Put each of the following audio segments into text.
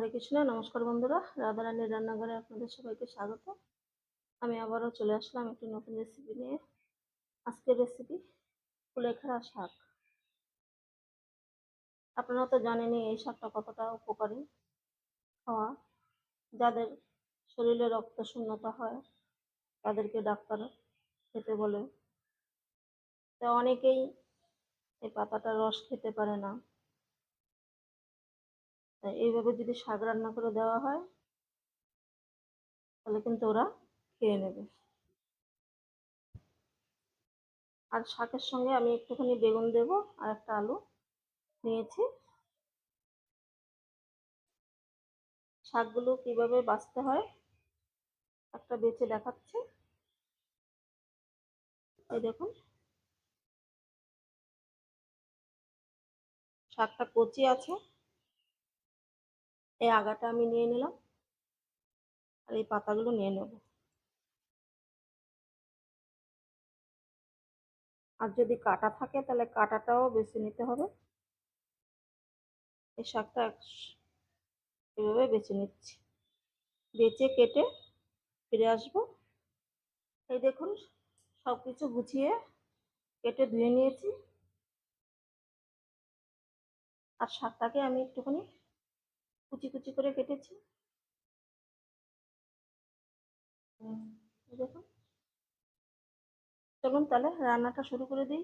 হরে কৃষ্ণ, নমস্কার বন্ধুরা। রাধারানীর রান্নাঘরে আপনাদের সবাইকে স্বাগত। আমি আবারও চলে আসলাম একটি নতুন রেসিপি নিয়ে। আজকের রেসিপি কুলেখাড়া শাক। আপনারা তো জানেনই এই শাকটা কতটা উপকারী খাওয়া। যাদের শরীরে রক্ত শূন্যতা হয়, তাদেরকে ডাক্তার খেতে বলে। তো অনেকেই এই পাতাটার রস খেতে পারে না। তাই এইভাবে যদি শাক রান্না করে দেওয়া হয়, তাহলে কিন্তু ওরা খেয়ে নেবে। আর শাকের সঙ্গে আমি একটুখানি বেগুন দেব আর একটা আলু নিয়েছি। শাকগুলো কীভাবে বাছতে হয় একটা বেছে দেখাচ্ছে। এই দেখুন। শাকটা কচি আছে। এই আগাটা আমি নিয়ে নিলাম। আর এই পাতাগুলো নিয়ে নেব। আর যদি কাটা থাকে তাহলে কাটাটাও বেছে নিতে হবে। এই শাকটা এভাবে বেছে নিচ্ছি। বেছে কেটে ফিরে আসব। এই দেখুন সব কিছু গুছিয়ে কেটে ধুয়ে নিয়েছি। আর শাকটাকে আমি একটুখানি কুচি কুচি করে কেটেছি। দেখুন চলুন তাহলে রান্নাটা শুরু করে দিই।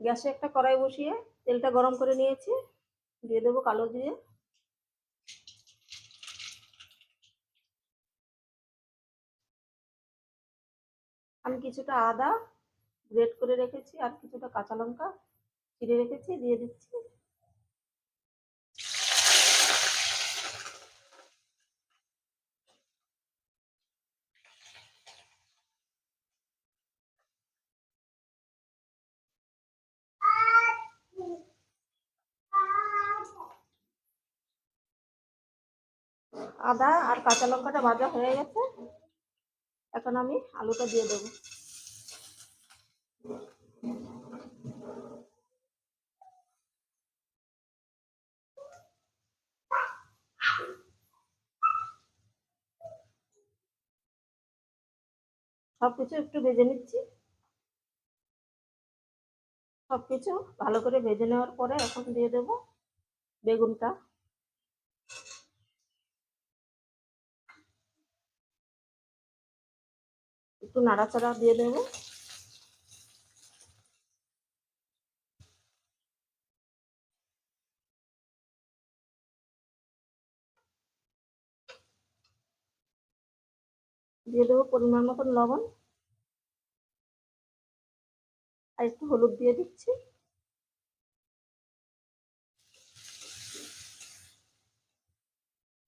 গ্যাসে একটা কড়াই বসিয়ে তেলটা গরম করে নিয়েছি। দিয়ে দেবো কালো দিয়ে আমি কিছুটা আদা গ্রেট করে রেখেছি আর কিছুটা কাঁচা লঙ্কা চিড়ে রেখেছি, দিয়ে দিচ্ছি। আদা আর কাঁচা লঙ্কাটা ভাজা হয়ে গেছে। এখন আমি আলুটা দিয়ে দেবো। সব কিছু একটু ভেজে নিচ্ছি। সব কিছু ভালো করে ভেজে নেওয়ার পরে এখন দিয়ে দেব বেগুনটা। একটু নাড়াচাড়া দিয়ে দেবো। দিয়ে দেবো পরিমাণ মতন লবণ। আর একটু হলুদ দিয়ে দিচ্ছি।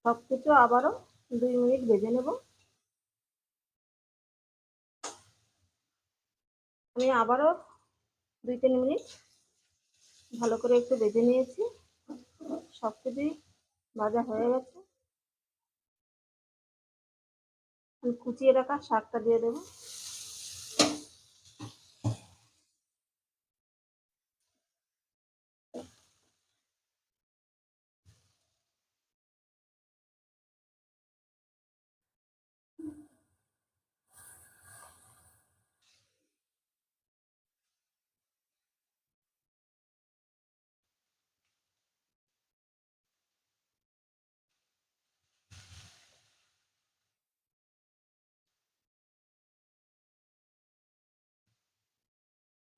সব কিছু আবারও দুই মিনিট ভেজে নেব। আমি আবারও দুই তিন মিনিট ভালো করে একটু বেঁধে নিয়েছি। সব কিছুই ভাজা হয়ে গেছে। কুচিয়ে রাখা শাকটা দিয়ে দেবো।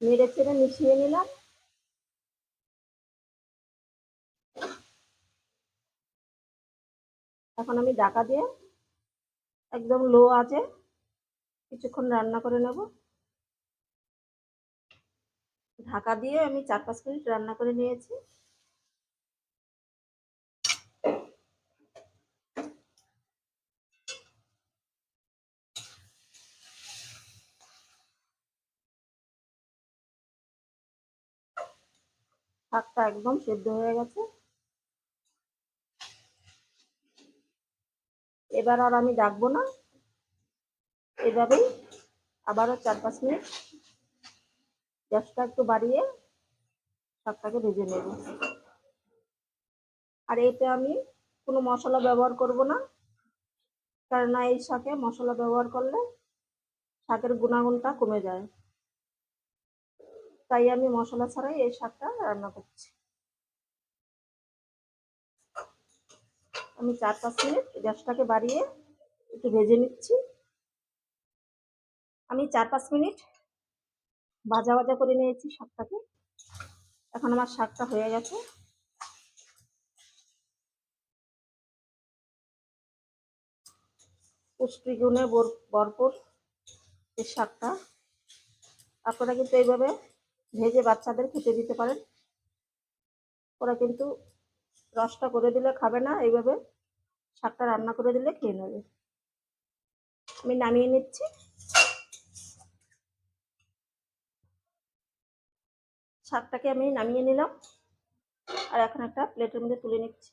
নেড়ে চেড়ে মিশিয়ে নিলাম। এখন আমি ঢাকা দিয়ে একদম লো আছে কিছুক্ষণ রান্না করে নেব। ঢাকা দিয়ে আমি চার পাঁচ মিনিট রান্না করে নিয়েছি। শাকটা একদম সেদ্ধ হয়ে গেছে। এবার আর আমি ডাকবো না। এভাবেই আবারও চার পাঁচ মিনিট গ্যাসটা একটু বাড়িয়ে শাকটাকে ভেজে নেব। আর এতে আমি কোনো মশলা ব্যবহার করব না, কেননা এই শাকে মশলা ব্যবহার করলে শাকের গুণাগুণটা কমে যায়। তাই আমি মশলা ছাড়াই এই শাকটা রান্না করছি। আমি চার পাঁচ মিনিট গ্যাসটাকে বাড়িয়ে একটু ভেজে নিচ্ছি। আমি চার পাঁচ মিনিট ভাজা ভাজা করে নিয়েছি শাকটাকে। এখন আমার শাকটা হয়ে গেছে। পুষ্টি পুষ্টিগুণে ভরপুর এই শাকটা। আপনারা কিন্তু এইভাবে ভেজে বাচ্চাদের খেতে দিতে পারেন। ওরা কিন্তু রসটা করে দিলে খাবে না, এইভাবে শাকটা রান্না করে দিলে খেয়ে নেবে। আমি নামিয়ে নিচ্ছি। শাকটাকে আমি নামিয়ে নিলাম। আর এখন একটা প্লেটের মধ্যে তুলে নিচ্ছি।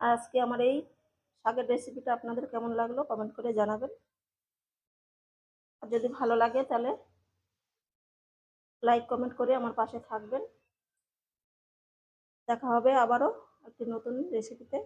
আজকে আমার এই শাকের রেসিপিটা আপনাদের কেমন লাগল কমেন্ট করে জানাবেন। আর যদি ভালো লাগে তাহলে লাইক কমেন্ট করে আমার পাশে থাকবেন। দেখা হবে আবারও একটি নতুন রেসিপিতে